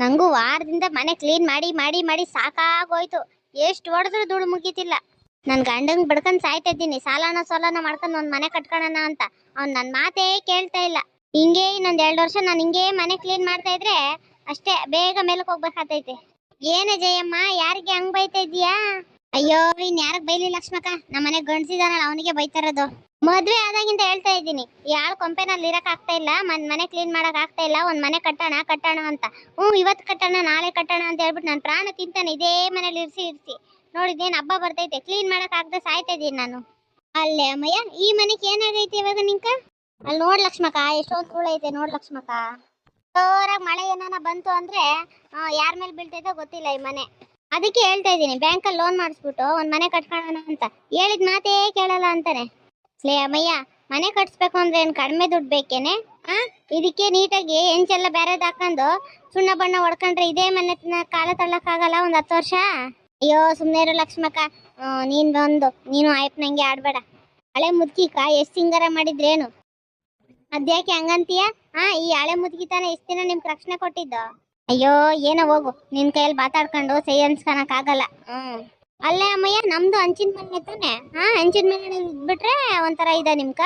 ನಂಗೂ ವಾರದಿಂದ ಮನೆ ಕ್ಲೀನ್ ಮಾಡಿ ಮಾಡಿ ಮಾಡಿ ಸಾಕಾಗೋಯ್ತು. ಎಷ್ಟು ಹೊಡೆದ್ರು ದುಡ್ಡು ಮುಗೀತಿಲ್ಲ. ನನ್ನ ಗಂಡಂಗ್ ಬಡ್ಕೊಂಡ್ ಸಾಯ್ತಾ ಇದ್ದೀನಿ. ಸಾಲನ ಸೋಲನ ಮಾಡ್ಕೊಂಡು ಒಂದು ಮನೆ ಕಟ್ಕೊಳ್ಳೋಣ ಅಂತ. ಅವ್ನು ನನ್ನ ಮಾತೇ ಕೇಳ್ತಾ ಇಲ್ಲ. ಹಿಂಗೆ ಇನ್ನೊಂದು ಎರಡು ವರ್ಷ ನಾನು ಹಿಂಗೆ ಮನೆ ಕ್ಲೀನ್ ಮಾಡ್ತಾ ಇದ್ರೆ ಅಷ್ಟೇ ಬೇಗ ಮೇಲಕ್ಕೆ ಹೋಗ್ಬೇಕಾಗ್ತೈತೆ ಏನೇ ಜಯಮ್ಮ, ಯಾರಿಗೆ ಹಂಗ್ ಬೈತಾ ಇದೀಯಾ ಅಯ್ಯೋ, ಇನ್ ಯಾರಿಗೆ ಬೈಲಿ ಲಕ್ಷ್ಮಕ್ಕ? ನಮ್ಮ ಮನೆಗೆ ಗಂಡ್ಸಿದಾನಲ್ಲ, ಅವನಿಗೆ ಬೈತಾ ಮದ್ವೆ ಆದಾಗಿಂದ ಹೇಳ್ತಾ ಇದ್ದೀನಿ. ಯಾರು ಕೊಂಪೆನಲ್ಲಿ ಇರಕ್ ಆಗ್ತಾ ಇಲ್ಲ, ಮನ್, ಮನೆ ಕ್ಲೀನ್ ಮಾಡಕ್ ಆಗ್ತಾ ಇಲ್ಲ, ಒಂದ್ ಮನೆ ಕಟ್ಟೋಣ ಕಟ್ಟೋಣ ಅಂತ. ಹ್ಞೂ ಇವತ್ತು ಕಟ್ಟೋಣ, ನಾಳೆ ಕಟ್ಟೋಣ ಅಂತ ಹೇಳ್ಬಿಟ್ಟು ನಾನು ಪ್ರಾಣ ತಿಂತಾನೆ ಇದೇ ಮನೇಲಿ ಇರಿಸಿ ಇರಿಸಿ. ನೋಡಿದೇನು ಹಬ್ಬ ಬರ್ತೈತೆ ಕ್ಲೀನ್ ಮಾಡಕ್ ಆಗದೆ ಸಾಯ್ತಾ ಇದ್ದೀನಿ ನಾನು. ಅಲ್ಲೇ ಅಮ್ಮಯ್ಯ, ಈ ಮನೆಗೆ ಏನಾಗೈತೆ ಇವಾಗ ನಿಂಕ? ಅಲ್ಲಿ ನೋಡ್ ಲಕ್ಷ್ಮಕ್ಕ, ಎಷ್ಟೊಂದು ಹುಳ ಐತೆ ನೋಡ್ ಲಕ್ಷ್ಮಕ್ಕ. ಜೋರಾಗಿ ಮಳೆ ಏನಾನ ಬಂತು ಅಂದ್ರೆ ಯಾರ ಮೇಲೆ ಬೀಳ್ತೈತೋ ಗೊತ್ತಿಲ್ಲ ಈ ಮನೆ. ಅದಕ್ಕೆ ಹೇಳ್ತಾ ಇದ್ದೀನಿ ಬ್ಯಾಂಕಲ್ಲಿ ಲೋನ್ ಮಾಡಿಸ್ಬಿಟ್ಟು ಒಂದ್ ಮನೆ ಕಟ್ಕೊಳ್ಳೋಣ ಅಂತ. ಹೇಳಿದ ಮಾತೇ ಕೇಳಲ್ಲ ಅಂತಾನೆ. ಲೇ ಅಮ್ಮಯ್ಯ, ಮನೆ ಕಟ್ಸ್ಬೇಕು ಅಂದ್ರೆ ಏನ್ ಕಡಿಮೆ ದುಡ್ಡು ಬೇಕೇನೆ? ಹಾ ಇದಕ್ಕೆ ನೀಟಾಗಿ ಹೆಂಚೆಲ್ಲ ಬೇರೆದ್ ಹಾಕೊಂಡು ಸುಣ್ಣ ಬಣ್ಣ ಹೊಡ್ಕೊಂಡ್ರೆ ಇದೇ ಮನೆ ಕಾಲ ತಳ್ಳಕ್ಕಾಗಲ್ಲ ಒಂದ್ ಹತ್ತು ವರ್ಷ? ಅಯ್ಯೋ, ಸುಮ್ನೆ ಇರೋ ಲಕ್ಷ್ಮಕ್ಕ. ನೀನ್ ಬಂದು, ನೀನು ಆಯ್ತು ನಂಗೆ ಆಡ್ಬೇಡ. ಹಳೆ ಮುದ್ಕಿಕ ಎಷ್ಟ್ ಸಿಂಗಾರ ಮಾಡಿದ್ರೇನು? ಅದ್ಯಾಕೆ ಹಂಗಂತೀಯ? ಹಾ ಈ ಹಳೆ ಮುದ್ಕಿ ತಾನೆ ಎಷ್ಟ್ ದಿನ ನಿಮ್ಗೆ ರಕ್ಷಣೆ ಕೊಟ್ಟಿದ್ದು? ಅಯ್ಯೋ, ಏನೋ ಹೋಗು. ನಿನ್ ಕೈಯಲ್ಲಿ ಮಾತಾಡ್ಕೊಂಡು ಸೈ ಅನ್ಸ್ಕೊಳಕ್ ಆಗಲ್ಲ ಹ್ಮ್. ಅಲ್ಲೇ ಅಮ್ಮಯ್ಯ, ನಮ್ದು ಹಂಚಿನ ಮನೆ ತಾನೆ ಹಾ ಹಂಚಿನ ಮನೆ ಇದ್ಬಿಟ್ರೆ ಒಂಥರ ಇದೆ ನಿಮ್ಕ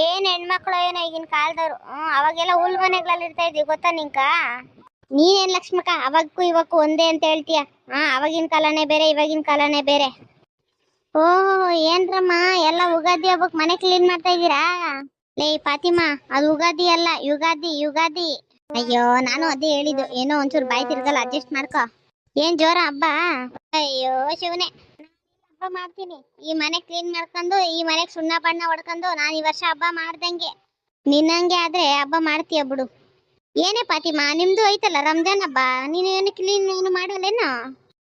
ಏನ್ ಹೆಣ್ಮಕ್ಳು ಏನೋ ಈಗಿನ ಕಾಲದವ್ರು. ಅವಾಗೆಲ್ಲ ಹುಲ್ ಮನೆಗಳಲ್ಲಿ ಇರ್ತಾ ಇದ್ವಿ, ಗೊತ್ತಾ ನಿಂಕ ನೀನೇನ್ ಲಕ್ಷ್ಮಕ್ಕ ಅವಾಗಕ್ಕೂ ಇವಕ್ಕೂ ಒಂದೇ ಅಂತ ಹೇಳ್ತೀಯ? ಹಾ, ಅವಾಗಿನ ಕಾಲನೇ ಬೇರೆ, ಇವಾಗಿನ ಕಾಲನೇ ಬೇರೆ. ಓಹ್ ಏನ್ರಮ್ಮ, ಎಲ್ಲ ಉಗಾದಿ ಹಬ್ಬಕ್ ಮನೆ ಕ್ಲೀನ್ ಮಾಡ್ತಾ ಇದ್ದೀರಾ? ಲೇ, ಫಾತಿಮಾ, ಅದು ಉಗಾದಿ ಅಲ್ಲ, ಯುಗಾದಿ ಯುಗಾದಿ. ಅಯ್ಯೋ, ನಾನು ಅದೇ ಹೇಳಿದ್ದು, ಏನೋ ಒಂಚೂರು ಬಾಯಿ ತಿರ್ಗಲ್ಲ ಅಡ್ಜಸ್ಟ್ ಮಾಡ್ಕೋ. ಏನ್ ಜೋರ ಹಬ್ಬ? ಅಯ್ಯೋ, ಶಿವನೇ. ಹಬ್ಬ ಮಾಡ್ತೀನಿ. ಈ ಮನೆ ಕ್ಲೀನ್ ಮಾಡ್ಕೊಂಡು, ಈ ಮನೆಗೆ ಸುಣ್ಣ ಬಣ್ಣ ಹೊಡ್ಕೊಂಡು ನಾನು ಈ ವರ್ಷ ಹಬ್ಬ ಮಾಡ್ದಂಗೆ. ನಿನ್ನಂಗೆ ಆದ್ರೆ ಹಬ್ಬ ಮಾಡ್ತೀಯ ಬಿಡು. ಏನೇ ಪಾತಿಮಾ, ನಿಮ್ದು ಐತಲ್ಲ ರಂಜಾನ್ ಹಬ್ಬ? ನೀನು ಏನು ಕ್ಲೀನ್ ಏನು ಮಾಡಲ್ಲೇನೋ?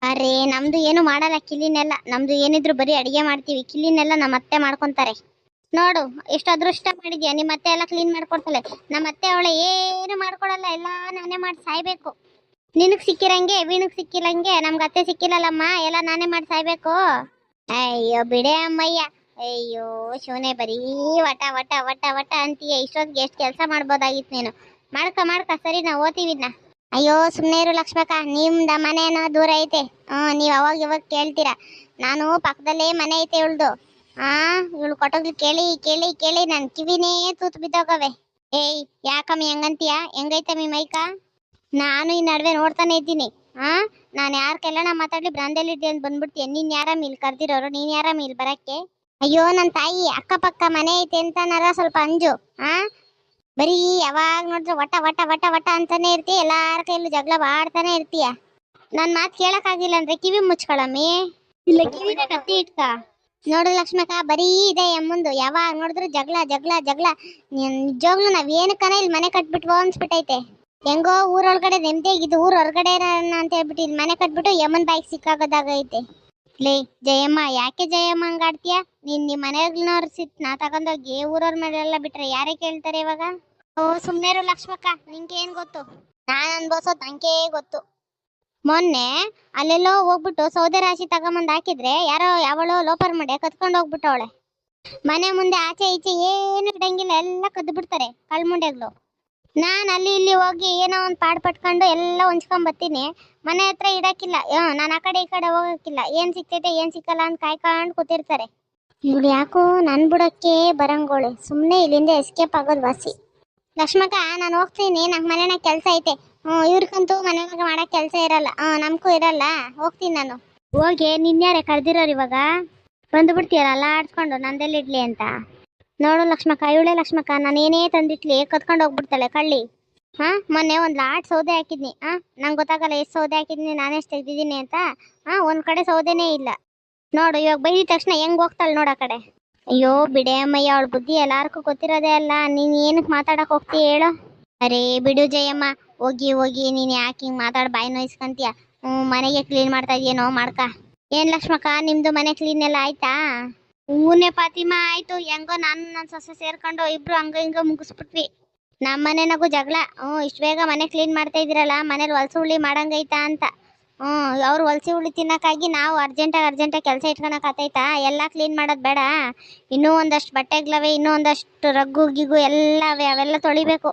ಅರೆ, ನಮ್ದು ಏನು ಮಾಡಲ್ಲ ಕಿಲಿನೆಲ್ಲ ನಮ್ದು ಏನಿದ್ರು ಬರೀ ಅಡಿಗೆ ಮಾಡ್ತೀವಿ. ಕಿಲಿನೆಲ್ಲ ನಮ್ಮ ಅತ್ತೆ ಮಾಡ್ಕೊಂತಾರೆ. ನೋಡು, ಎಷ್ಟು ಅದೃಷ್ಟ ಮಾಡಿದ್ಯಾ? ನಿಮ್ಮ ಅತ್ತೆ ಎಲ್ಲ ಕ್ಲೀನ್ ಮಾಡ್ಕೊಡ್ತಾಳೆ. ನಮ್ಮ ಅತ್ತೆ ಅವಳೆ ಏನು ಮಾಡ್ಕೊಡಲ್ಲ? ಎಲ್ಲ ನಾನೇ ಮಾಡಿ ಸಾಯ್ಬೇಕು. ನಿನಗ್ ಸಿಕ್ಕಿರಂಗೆ ವೀಣಗ್ ಸಿಕ್ಕಿಲ್ಲಂಗೆ ನಮ್ಗೆ ಅತ್ತೆ ಸಿಕ್ಕಿಲ್ಲಲ್ಲಮ್ಮ, ಎಲ್ಲ ನಾನೇ ಮಾಡಿ ಸಾಯ್ಬೇಕು. ಅಯ್ಯೋ, ಬಿಡೆ ಅಮ್ಮಯ್ಯ. ಅಯ್ಯೋ ಶಿವನೇ ಬರೀ ವಟ ವಟ ವಟ ವಟ ಅಂತೀಯ. ಇಷ್ಟೊತ್ತಿಗೆ ಎಷ್ಟು ಕೆಲಸ ಮಾಡ್ಬೋದಾಗಿತ್ತು ನೀನು. ಮಾಡ್ಕ ಮಾಡ್ಕ, ಸರಿ, ನಾ ಓದ್ತೀವಿ ನಾ ಅಯ್ಯೋ ಸುಮ್ಮನೆ ಇರು ಲಕ್ಷ್ಮಕ್ಕ, ನಿಮ್ದ ಮನೆ ಏನೋ ದೂರ ಐತೆ. ಹ್ಞೂ, ನೀವು ಅವಾಗ ಇವಾಗ ಕೇಳ್ತೀರಾ. ನಾನು ಪಕ್ಕದಲ್ಲೇ ಮನೆ ಐತೆ ಇವಳ್ದು. ಆ, ಇವಳು ಕೊಟ್ಟೋಗ್ಲಿ, ಕೇಳಿ ಕೇಳಿ ಕೇಳಿ, ನನ್ ಕಿವಿನೇ ತೂತು ಬಿದ್ದೋಗವೆ. ಏಯ್, ಯಾಕಮ್ಮಿ, ಹೆಂಗಂತೀಯ? ಹೆಂಗೈತಮ್ಮಿ ಮೈಕ? ನಾನು ಈ ನಡುವೆ ನೋಡ್ತಾನೆ ಇದ್ದೀನಿ. ಆ? ನಾನು ಯಾರ ಕೆಲ್ಲಣ ಮಾತಾಡ್ಲಿ ಬ್ರಾಂದೇಲಿ ಇದ್ದೀನಿ ಅಂತ ಬಂದ್ಬಿಡ್ತೀಯ. ನೀನ್ ಯಾರಮ್ಮ ಇಲ್ಲಿ ಕರ್ದಿರೋರು? ನೀನ್ ಯಾರಮ್ಮ ಇಲ್ಲಿ ಬರಕ್ಕೆ? ಅಯ್ಯೋ ನನ್ನ ತಾಯಿ ಅಕ್ಕಪಕ್ಕ ಮನೆ ಐತೆ ಅಂತನಾರ ಸ್ವಲ್ಪ ಅಂಜು. ಆ? ಬರೀ ಯಾವಾಗ ನೋಡಿದ್ರೆ ವಟ ವಟ ವಟ ವಟ ಅಂತಾನೆ ಇರ್ತೀಯ ಎಲ್ಲಾರ ಕೈಲೂ ಜಗಳ ಆಡ್ತಾನೆ ಇರ್ತೀಯ. ನನ್ ಮಾತು ಕೇಳಕ್ಕಾಗಿಲ್ಲ ಅಂದ್ರೆ ಕಿವಿ ಮುಚ್ಕೊಳಮ್ಮಿ. ಇಲ್ಲ ಕಿವಿನ ಕತ್ತಿ ಇಟ್ಕ. ನೋಡು ಲಕ್ಷ್ಮಕ್ಕ ಬರೀ ಇದೆ ಮುಂದು ಯಾವಾಗ ನೋಡಿದ್ರು ಜಗಳ ಜಗಳ ಜಗಳ. ನಿಜವಾಗ್ಲೂ ನಾವ್ ಏನಕ್ಕನ ಇಲ್ಲಿ ಮನೆ ಕಟ್ಬಿಟ್ವೋ ಅನ್ಸ್ಬಿಟ್ಟೈತೆ. ಹೆಂಗೋ ಊರೊಳಗಡೆ ನೆಮ್ಮದಿಯಾಗಿದ್ದು, ಊರ್ ಹೊರಗಡೆ ಅಂತ ಹೇಳ್ಬಿಟ್ಟು ಇಲ್ಲಿ ಮನೆ ಕಟ್ಬಿಟ್ಟು ಯಮನ್ ಬಾಯಿಗೆ ಸಿಕ್ಕಾಗೋದಾಗೈತೆ ಲೇ, ಜಯಮ್ಮ, ಯಾಕೆ ಜಯಮ್ಮ ಹಂಗಾಡ್ತೀಯ ನೀನ್ ನಿಮ್ಮ ಮನೆಯವ್ರನ್ನವ್ರ ಸಿಟ್, ನಾ ತಗೊಂಡೋಗಿ ಊರವ್ರ ಮೇಲೆಲ್ಲ ಬಿಟ್ರೆ ಯಾರೇ ಕೇಳ್ತಾರೆ ಇವಾಗ? ಓ ಇರು ಲಕ್ಷ್ಮಕ್ಕ, ನಿಂಗೆ ಏನ್ ಗೊತ್ತು? ನಾನ್ ಅನ್ಬೋಸೋ ನಂಗೆ ಗೊತ್ತು. ಮೊನ್ನೆ ಅಲ್ಲೆಲ್ಲೋ ಹೋಗ್ಬಿಟ್ಟು ಸೌದೆ ರಾಶಿ ತಗೊಂಬಂದ್ ಹಾಕಿದ್ರೆ ಯಾರೋ ಯಾವಳೋ ಲೋಪರ್ ಮಾಡಿ ಕತ್ಕೊಂಡು ಹೋಗ್ಬಿಟ್ಟವಳೆ. ಮನೆ ಮುಂದೆ ಆಚೆ ಈಚೆ ಏನು ಇಡಂಗಿಲ್ಲ, ಎಲ್ಲ ಕದ್ದು ಬಿಡ್ತಾರೆ ಕಳ್ಮುಂಡೆಗಳು. ನಾನ್ ಅಲ್ಲಿ ಇಲ್ಲಿ ಹೋಗಿ ಏನೋ ಒಂದು ಪಾಡ್ ಪಟ್ಕೊಂಡು ಎಲ್ಲ ಹೊಂಚ್ಕೊಂಡ್ ಬರ್ತೀನಿ ಮನೆ ಹತ್ರ ಇಡಕ್ಕಿಲ್ಲ. ನಾನು ಆ ಕಡೆ ಈ ಕಡೆ ಹೋಗಕ್ಕಿಲ್ಲ. ಏನ್ ಸಿಕ್ತೈತೆ ಏನ್ ಸಿಕ್ಕಲ್ಲ ಅಂತ ಕಾಯ್ಕೊಂಡು ಕೂತಿರ್ತಾರೆ. ಇವ್ಳು ಯಾಕೋ ನನ್ ಬುಡಕ್ಕೆ ಬರಂಗೋಳೆ. ಸುಮ್ನೆ ಇಲ್ಲಿಂದ ಎಸ್ಕೇಪ್ ಆಗೋದು ವಾಸಿ. ಲಕ್ಷ್ಮಕ್ಕ, ನಾನು ಹೋಗ್ತೀನಿ. ನಂಗೆ ಮನೆನ ಕೆಲಸ ಐತೆ. ಹ್ಞೂ ಇವ್ರಿಗಂತೂ ಮನೆಯಾಗ ಮಾಡಕ್ ಕೆಲಸ ಇರಲ್ಲ. ಹ್ಞೂ ನಮಗೂ ಇರಲ್ಲ. ಹೋಗ್ತೀನಿ ನಾನು. ಹೋಗಿ ನಿನ್ಯಾರೇ ಕರೆದಿರೋರು ಇವಾಗ? ಬಂದ್ಬಿಡ್ತೀಯಲ್ಲ? ಆಡ್ಸ್ಕೊಂಡು. ನಂದೆಲ್ಲಿ ಇಡ್ಲಿ ಅಂತ? ನೋಡು ಲಕ್ಷ್ಮಕ್ಕ, ಇವಳೆ ಲಕ್ಷ್ಮಕ್ಕ, ನಾನು ತಂದಿಟ್ಲಿ ಕತ್ಕೊಂಡು ಹೋಗ್ಬಿಡ್ತಾಳೆ ಕಳ್ಳಿ. ಹಾ, ಮೊನ್ನೆ ಒಂದು ಲಾಟ್ ಸೌದೆ ಹಾಕಿದ್ನಿ. ಹಾ ನಂಗೆ ಗೊತ್ತಾಗಲ್ಲ ಎಷ್ಟು ಸೌದೆ ಹಾಕಿದ್ನಿ, ನಾನು ಎಷ್ಟು ತೆಗ್ದಿದ್ದೀನಿ ಅಂತ. ಹಾ ಒಂದ್ ಕಡೆ ಸೌದೆನೇ ಇಲ್ಲ. ನೋಡು, ಇವಾಗ ಬೈದಿದ ತಕ್ಷಣ ಹೆಂಗ್ ಹೋಗ್ತಾಳೆ ನೋಡು ಆ ಕಡೆ. ಅಯ್ಯೋ, ಬಿಡೆ ಅಮ್ಮಯ್ಯ, ಅವಳ ಬುದ್ಧಿ ಎಲ್ಲಾರ್ಗೂ ಗೊತ್ತಿರೋದೇ ಅಲ್ಲ. ನೀನ್ ಏನಕ್ಕೆ ಮಾತಾಡಕ್ ಹೋಗ್ತೀಯ ಹೇಳು. ಅರೇ, ಬಿಡು ಜಯಮ್ಮ, ಹೋಗಿ ಹೋಗಿ, ನೀನು ಯಾಕೆ ಹಿಂಗ್ ಮಾತಾಡ್ ಬಾಯಿ ನೋಯ್ಸ್ಕಂತೀಯ? ಹ್ಞೂ ಮನೆಗೆ ಕ್ಲೀನ್ ಮಾಡ್ತಾ ಇದೆಯೇನೋ ಮಾಡ್ಕ. ಏನ್ ಲಕ್ಷ್ಮಕ್ಕ, ನಿಮ್ದು ಮನೆ ಕ್ಲೀನ್ ಎಲ್ಲ ಆಯ್ತಾ? ಹೂನೆ ಫಾತಿಮಾ ಆಯ್ತು, ಹೆಂಗೋ ನಾನು ನನ್ನ ಸೊಸೆ ಸೇರ್ಕೊಂಡು ಇಬ್ರು ಹಂಗ ಹಿಂಗ ಮುಗಿಸ್ಬಿಟ್ವಿ. ನಮ್ಮ ಮನೆನಾಗೂ ಜಗಳ. ಹ್ಞೂ ಇಷ್ಟು ಬೇಗ ಮನೆ ಕ್ಲೀನ್ ಮಾಡ್ತಾ ಇದ್ದೀರಲ್ಲ, ಮನೇಲಿ ಹೊಲಸು ಹುಳಿ ಮಾಡಂಗೈತಾ ಅಂತ. ಹ್ಞೂ ಅವ್ರು ಹೊಲಸಿ ಹುಳಿ ತಿನ್ನೋಕ್ಕಾಗಿ ನಾವು ಅರ್ಜೆಂಟಾಗಿ ಅರ್ಜೆಂಟಾಗಿ ಕೆಲಸ ಇಟ್ಕೊಳಕ್ಕೆ ಎಲ್ಲ ಕ್ಲೀನ್ ಮಾಡೋದು ಬೇಡ. ಇನ್ನೂ ಒಂದಷ್ಟು ಬಟ್ಟೆಗಳವೆ, ಇನ್ನೂ ಒಂದಷ್ಟು ರಗ್ಗು ಗಿಗು ಎಲ್ಲ ಅವೆ, ಅವೆಲ್ಲ ತೊಳಿಬೇಕು.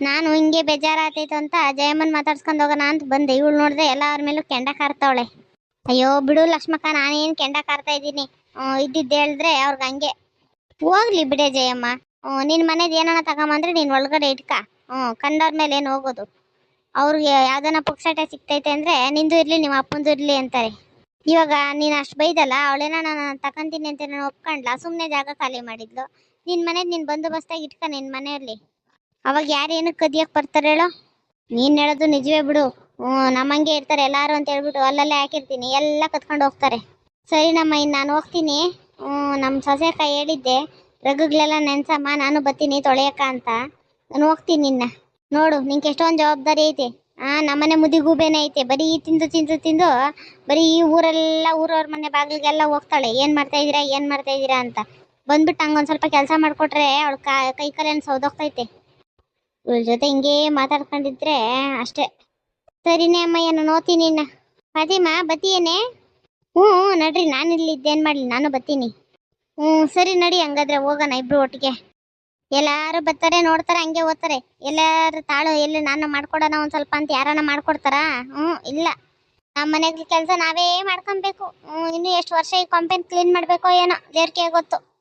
ನಾನು ಹಿಂಗೆ ಬೇಜಾರಾತೈತು ಅಂತ ಜಯಮ್ಮನ್ ಮಾತಾಡ್ಸ್ಕೊಂಡು ಹೋಗೋಣ ಅಂತ ಬಂದೆ. ಇವಳು ನೋಡಿದ್ರೆ ಅವ್ರ ಮೇಲೂ ಕೆಂಡ ಕಾರ್ತಾವಳೆ ಅಯ್ಯೋ, ಬಿಡು ಲಕ್ಷ್ಮಕ್ಕ, ನಾನೇನು ಕೆಂಡ ಕಾರ್ತಾ ಇದ್ದೀನಿ. ಇದ್ದಿದ್ದು ಹೇಳಿದ್ರೆ ಅವ್ರಿಗೆ ಹಂಗೆ ಹೋಗ್ಲಿ ಬಿಡೆ ಜಯಮ್ಮ ಹ್ಮ್, ನಿನ್ ಮನೇದ್ ಏನಾನ ತಗೊಂಬಂದ್ರೆ ನೀನ್ ಒಳಗಡೆ ಇಟ್ಕ ಹ್ಮ್ ಕಂಡವ್ರ ಮೇಲೆ ಏನು ಹೋಗೋದು? ಅವ್ರಿಗೆ ಯಾವ್ದನ ಪುಕ್ಸಾಟ ಸಿಗ್ತೈತೆ ಅಂದ್ರೆ ನಿಂದು ಇರ್ಲಿ ನಿಮ್ಮ ಅಪ್ಪಂದು ಇರ್ಲಿ ಅಂತಾರೆ. ಇವಾಗ ನೀನ್ ಅಷ್ಟು ಬೈದಲ್ಲ ಅವಳೇನ ನಾನು ತಕೊಂತೀನಿ ಅಂತ ನಾನು ಒಪ್ಕೊಂಡ್ಲ? ಸುಮ್ಮನೆ ಜಾಗ ಖಾಲಿ ಮಾಡಿದ್ಲು. ನಿನ್ ಮನೆದ್ ನೀನ್ ಬಂದೋಬಸ್ತಾಗಿ ಇಟ್ಕ ನಿನ್ ಮನೆಯಲ್ಲಿ. ಅವಾಗ ಯಾರು ಏನಕ್ಕೆ ಕದಿಯಕ್ ಬರ್ತಾರೆ ಹೇಳೋ? ನೀನ್ ಹೇಳೋದು ನಿಜವೇ ಬಿಡು. ಹ್ಞೂ ನಮ್ಮಂಗೆ ಇರ್ತಾರೆ ಎಲ್ಲಾರು ಅಂತ ಹೇಳ್ಬಿಟ್ಟು ಅಲ್ಲಲ್ಲೇ ಹಾಕಿರ್ತೀನಿ. ಎಲ್ಲ ಕತ್ಕೊಂಡು ಹೋಗ್ತಾರೆ. ಸರಿ ನಮ್ಮ ಇನ್ನು ನಾನು ಹೋಗ್ತೀನಿ. ನಮ್ಮ ಸೊಸೆಕ ಹೇಳಿದ್ದೆ, ರಗ್ಗುಗಳೆಲ್ಲ ನೆನ್ಸಮ್ಮ, ನಾನು ಬರ್ತೀನಿ ತೊಳೆಯಕ್ಕ ಅಂತ. ನಾನು ಹೋಗ್ತೀನಿ ನಿನ್ನ ನೋಡು, ನಿಂಗೆ ಎಷ್ಟೊಂದು ಜವಾಬ್ದಾರಿ ಐತೆ. ಆ ನಮ್ಮನೆ ಮುದಿಗೂಬೇನೆ ಐತೆ. ಬರೀ ತಿಂದು ತಿಂದು ತಿಂದು ಬರೀ ಈ ಊರೆಲ್ಲ, ಊರವ್ರ ಮನೆ ಬಾಗಿಲಿಗೆಲ್ಲ ಹೋಗ್ತಾಳೆ. ಏನು ಮಾಡ್ತಾ ಇದ್ದೀರಾ, ಏನು ಮಾಡ್ತಾ ಇದ್ದೀರಾ ಅಂತ. ಬಂದ್ಬಿಟ್ಟು ಹಂಗೊಂದು ಸ್ವಲ್ಪ ಕೆಲಸ ಮಾಡಿಕೊಟ್ರೆ ಅವಳ ಕೈ ಕಾಲೇನು ಸೌದೋಗ್ತೈತೆ. ಇವಳ ಜೊತೆ ಹಿಂಗೇ ಮಾತಾಡ್ಕೊಂಡಿದ್ರೆ ಅಷ್ಟೇ. ಸರಿನೇ ಅಮ್ಮಯ್ಯ, ನಾನು ನಿನ್ನ ಫಾತಿಮಾ ಬತ್ತೀಯೇನೆ ಹ್ಞೂ ನಡ್ರಿ, ನಾನು ಇಲ್ಲಿ ಇದ್ದೇನು ಮಾಡಲಿ? ನಾನು ಬತ್ತೀನಿ ಹ್ಞೂ, ಸರಿ ನಡಿ, ಹಂಗಾದ್ರೆ ಹೋಗೋಣ ಇಬ್ರು ಒಟ್ಟಿಗೆ. ಎಲ್ಲಾರು ಬರ್ತಾರೆ, ನೋಡ್ತಾರೆ, ಹಂಗೆ ಓದ್ತಾರೆ. ಎಲ್ಲಾರು ತಾಳು, ಎಲ್ಲಿ ನಾನು ಮಾಡ್ಕೊಡೋಣ ಒಂದು ಸ್ವಲ್ಪ ಅಂತ ಯಾರನ್ನ ಮಾಡ್ಕೊಡ್ತಾರಾ? ಹ್ಞೂ, ಇಲ್ಲ. ನಮ್ಮ ಮನೆಗೆ ಕೆಲಸ ನಾವೇ ಮಾಡ್ಕೊಬೇಕು. ಇನ್ನು ಎಷ್ಟು ವರ್ಷ ಈ ಕಂಪೆನ್ ಕ್ಲೀನ್ ಮಾಡಬೇಕೋ ಏನೋ ದೇವ್ರಿಗೆ ಗೊತ್ತು.